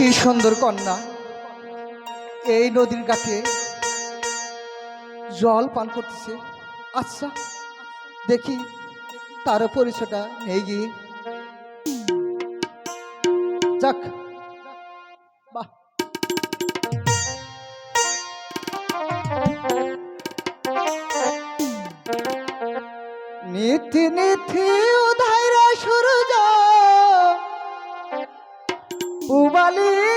কি সুন্দর কন্যা। এই নদীর গাছে জল পান করতেছে। আচ্ছা দেখি তার পরিচয়টা নেই গিয়ে। যাক নীতি নীতি উবালি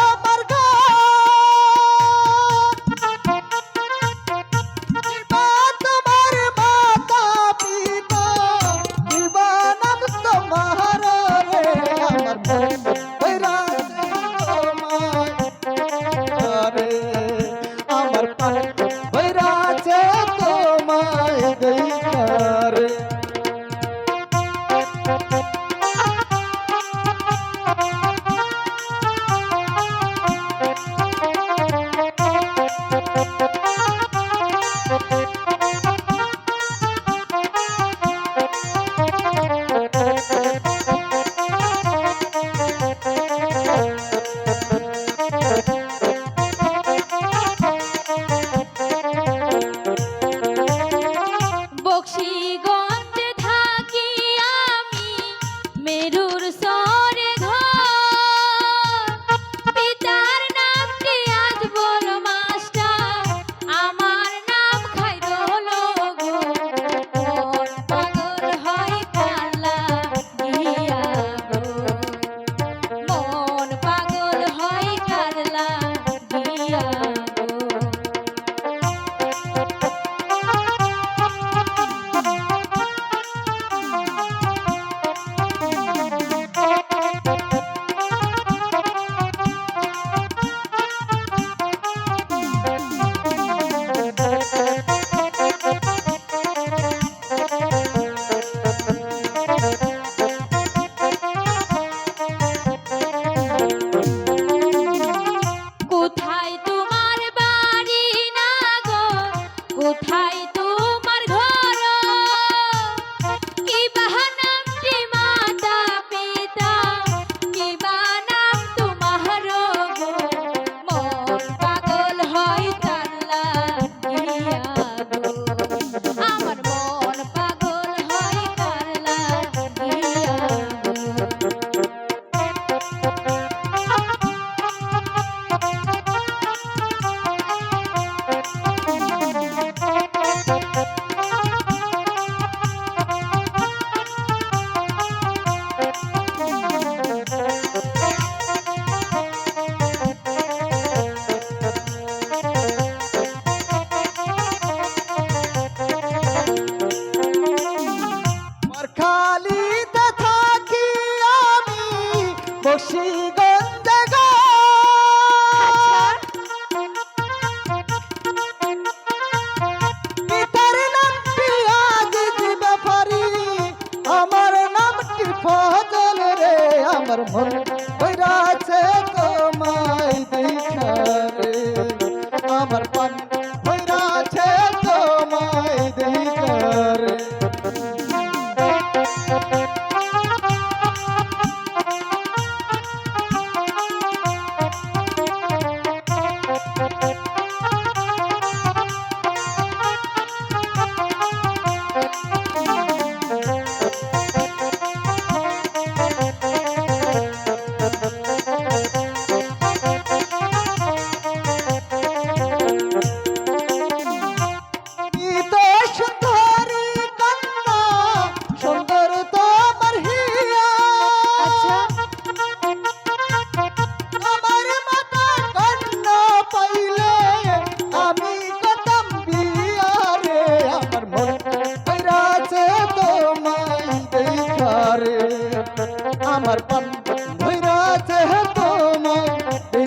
amarga আমার মন